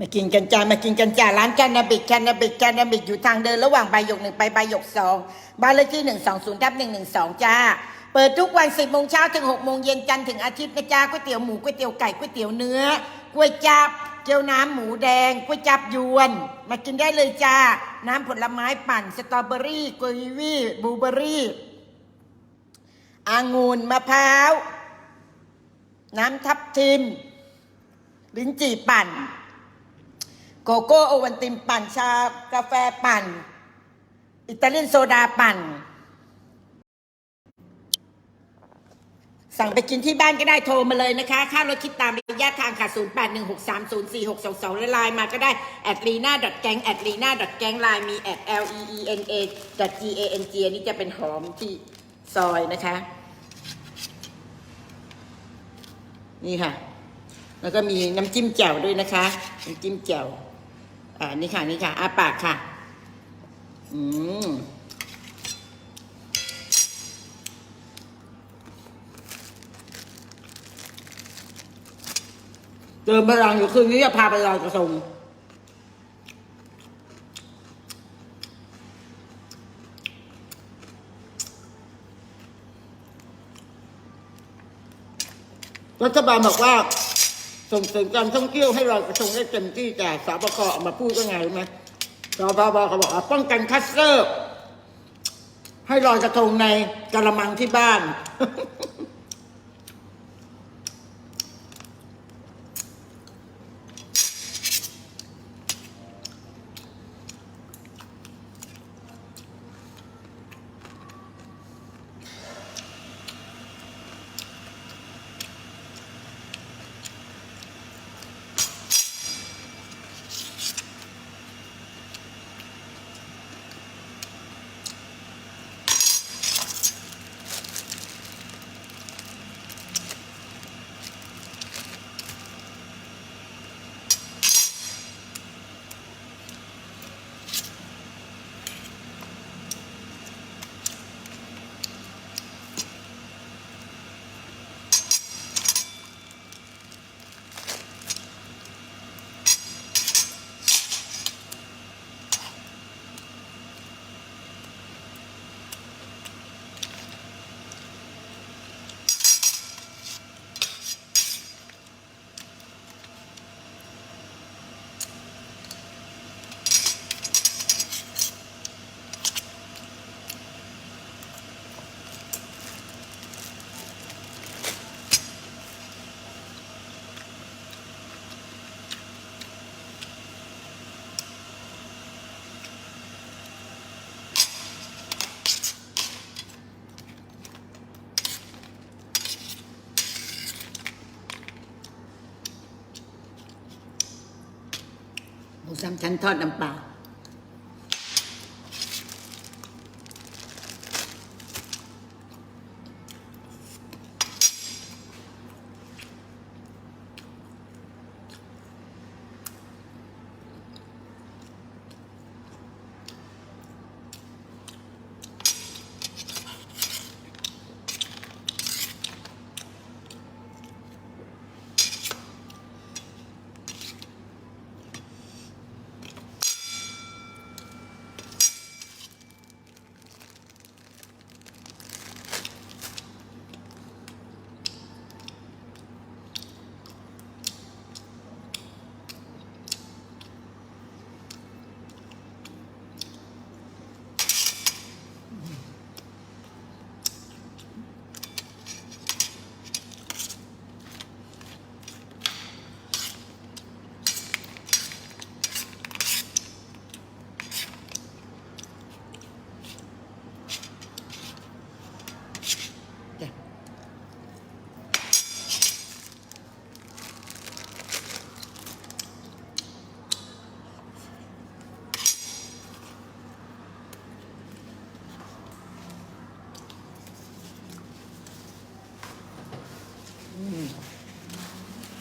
มากินกันจ้ามากินกันจ้าร้านแคนาบิกแคนาบิกแคนาบิกอยู่ทางเดินระหว่างใบหยกหนึ่งไปใบหยกสองบ้านเลขที่หนึ่งสองศูนย์ทับหนึ่งหนึ่งสองจ้า เปิดทุกวันสิบโมงเช้าถึงหกโมงเย็นจันทร์ถึงอาทิตย์นะจ้าก๋วยเตี๋ยวหมูก๋วยเตี๋ยวไก่ก๋วยเตี๋ยวเนื้อกล้วยจับเกี๊ยวน้ำหมูแดงก๋วยจับยวน มากินได้เลยจ้า น้ำผลไม้ปั่นสตรอเบอรี่กุยวี่บลูเบอรี่องุ่นมะพร้าว น้ำทับทิมลิ้นจี่ปั่น โกโก้โอวันตินปั่นชากาแฟปั่น อิตาเลียนโซดาปั่น สั่งไปกินที่บ้านก็ได้โทรมาเลยนะคะ ค่ารถคิดตามระยะทางค่ะ 0 8 1 6 3 0 4 6 2 2และไลน์มาก็ได้แอดลีน่าดอทแกงแอดลีน่าดอทแกงไลน์มีแอด L E E N A ดอท G A N G อันนี้จะเป็นหอมที่ซอยนะคะ นี่ค่ะ แล้วก็มีน้ำจิ้มแจ่วด้วยนะคะ น้ำจิ้มแจ่ว อ่านี่ค่ะนี่ค่ะอาปากค่ะ อืมเดินพลังอยู่คืนนี้จะพาไปลอยกระทงรัฐบาลบอกว่า ส่งเสริมการท่องเที่ยวให้ลอยกระทงได้เต็มที่แต่สบคออกมาพูดว่าไงรู้ไหมสบคเขาบอกว่าป้องกันคัสเตอร์ ให้ลอยกระทงในกระมังที่บ้าน สามชั้นทอดน้ำปลา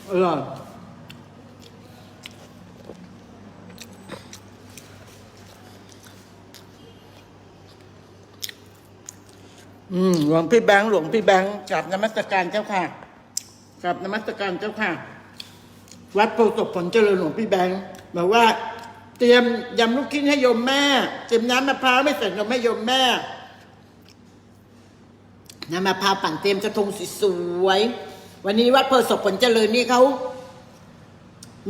อร่อยอืมหลวงพี่แบงค์หลวงพี่แบงค์กราบนมัสการเจ้าค่ะกราบนมัสการเจ้าค่ะ วัดโพธิ์ศพผลเจริญหลวงพี่แบงค์บอกว่า เตรียมยำลูกชิ้นให้โยมแม่ เตรียมน้ำมะพร้าวไม่ใส่นมให้โยมแม่น้ำมะพร้าวปั่นเตรียมกระทงสวยๆ วันนี้วัดโพธิ์ศพผลเจริญนี่เขา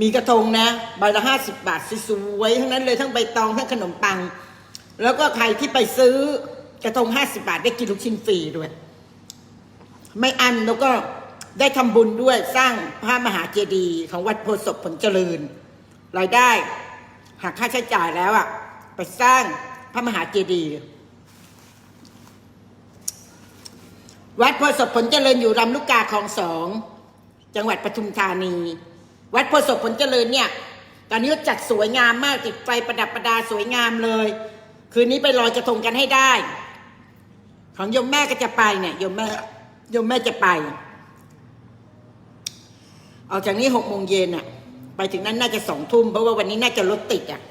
มีกระทงนะใบละห้าสิบบาทสวยๆทั้งนั้นเลยทั้งใบตองทั้งขนมปัง แล้วก็ใครที่ไปซื้อกระทงห้าสิบาทได้กินลูกชิ้นฟรีด้วย ไม่อันแล้วก็ได้ทำบุญด้วยสร้างพระมหาเจดีย์ของวัดโพศพผลเจริญ รายได้หักค่าใช้จ่ายแล้วอะ่ะไปสร้างพระมหาเจดีย์ วัดโพธิ์ศพผลเจริญอยู่ลำลูกกาคลองสองจังหวัดปทุมธานี วัดโพธิ์ศพผลเจริญเนี่ยตอนนี้จัดสวยงามมากติดไฟประดับประดาสวยงามเลย คืนนี้ไปลอยกระทงกันให้ได้ ของโยมแม่ก็จะไปเนี่ยโยมแม่โยมแม่จะไปออกจากนี้หกโมงเย็นอะไปถึงนั้นน่าจะสองทุ่มเพราะว่าวันนี้น่าจะรถติดอะ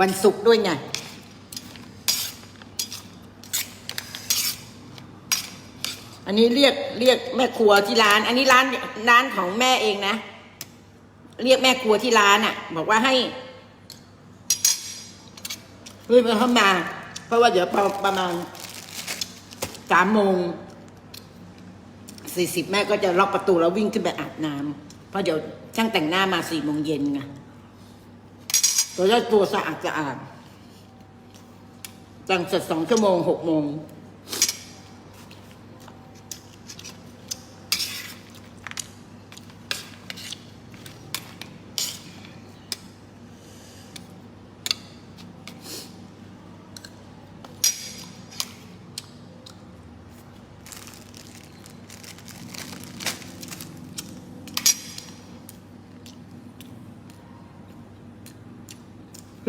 วันศุกร์ด้วยไง อันนี้เรียกเรียกแม่ครัวที่ร้าน อันนี้ร้านร้านของแม่เองนะ เรียกแม่ครัวที่ร้านอะบอกว่าให้เฮ้ยมาเข้ามา เพราะว่าเดี๋ยวพอประมาณสามโมงสี่สิบแม่ก็จะล็อกประตูแล้ววิ่งขึ้นไปอาบน้ำเพราะเดี๋ยวช่างแต่งหน้ามาสี่โมงเย็นไงตัวจะตัวสะอาดสะอาดแต่งเสร็จสองชั่วโมงหกโมง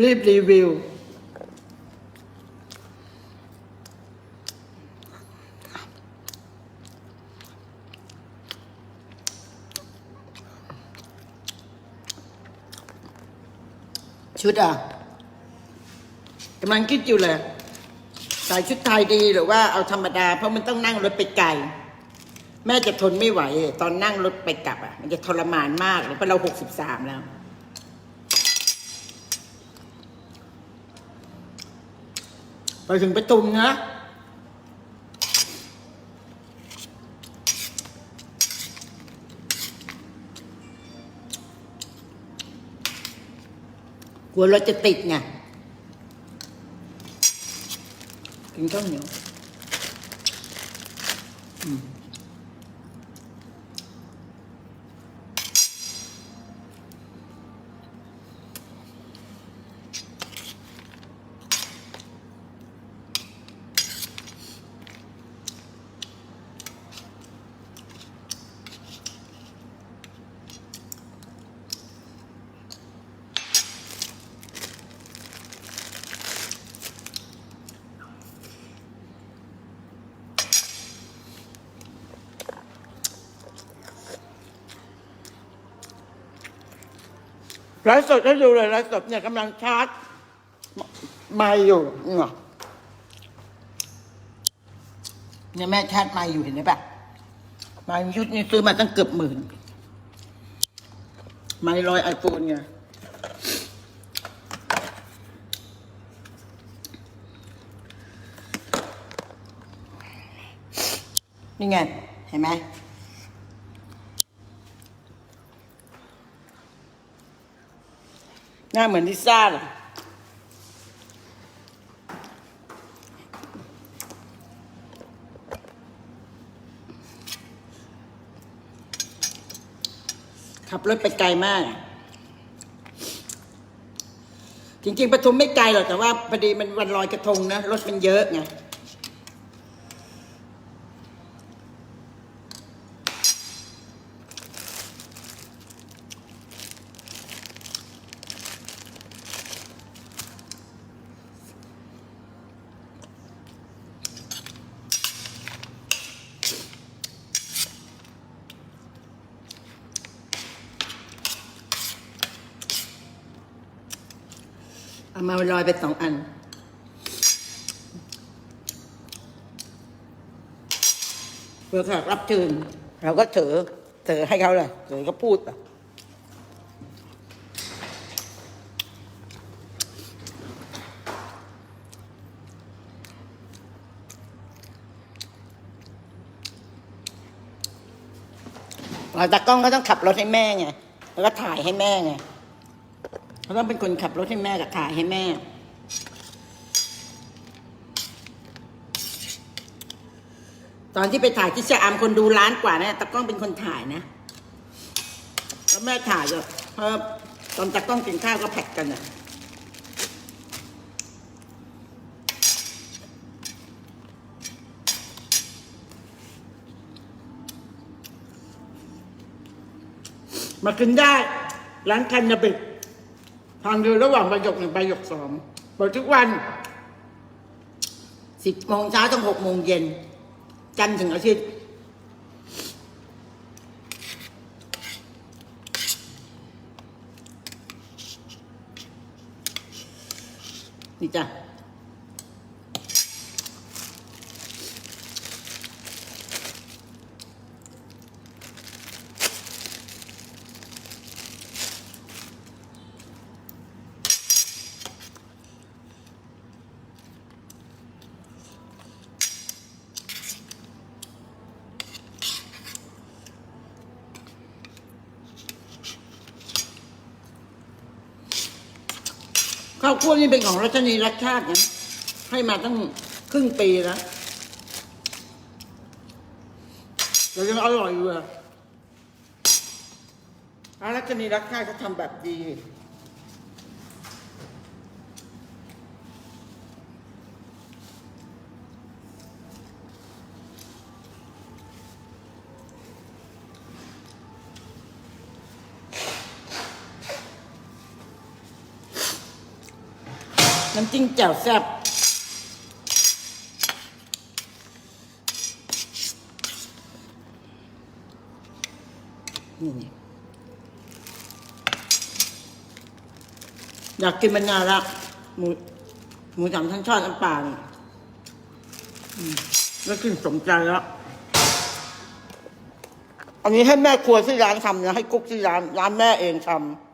รีบรีวิว ชุดอะกำลังคิดอยู่เลยใส่ชุดไทยดีหรือว่าเอาธรรมดา เพราะมันต้องนั่งรถไปไกลแม่จะทนไม่ไหว ตอนนั่งรถไปกลับอะ มันจะทรมานมากเลยเพราะเราหกสิบสามแล้ว ไปถึงประตุมนะกลัวรถจะติดไงกินข้าวเหนียวอืม ไลฟ์สดให้ดูเลยไลฟ์สดเนี่ยกำลังชาร์จไม่อยู่เนี่ยแม่ชาร์จไม่อยู่เห็นไหมปะไม่ชุดนี้ซื้อมาตั้งเกือบหมื่นไม่ร้อยไอโฟนไงนี่ไง เห็นไหม หน้าเหมือนลิซ่าเลยขับรถไปไกลมาก จริงๆปทุมไม่ไกลหรอกแต่ว่าพอดีมันวันลอยกระทงนะ รถมันเยอะไง เอามาลอยไปสองอัน เพื่อแขกรับเชิญเราก็เถือเธอให้เขาเลยเธอก็พูดอะเราตากล้องก็ต้องขับรถให้แม่ไง แล้วก็ถ่ายให้แม่ไง เขาต้องเป็นคนขับรถให้แม่กับถ่ายให้แม่ตอนที่ไปถ่ายที่ชะอำคนดูล้านกว่านะตากล้องเป็นคนถ่ายนะแล้วแม่ถ่ายก็เพราะตอนตากล้องกินข้าวก็แพ็กกันอะมากินได้ร้านคันนาบิก ทางเดินระหว่างประโยคหนึ่งประโยคสองเปิดทุกวันสิบโมงเช้าถึงหกโมงเย็น จันทร์ถึงอาทิตย์นี่จ้ะ ข้าวคั่วนี่เป็นของรัชนีรักชาตินะให้มาตั้งครึ่งปีแล้วแต่ยังอร่อยอยู่อะร้านรัชนีรักชาติเขาทำแบบดี จิ้มแจ่วแซ่บนี่นี่อยากกินมานานละหมูหมูสามชั้นทอดน้ำปลาเนี่ยอืมแล้วกินสมใจแล้ว อันนี้ให้แม่ครัวที่ร้านทำนะให้กุ๊กที่ร้าน ร้านแม่เองทำ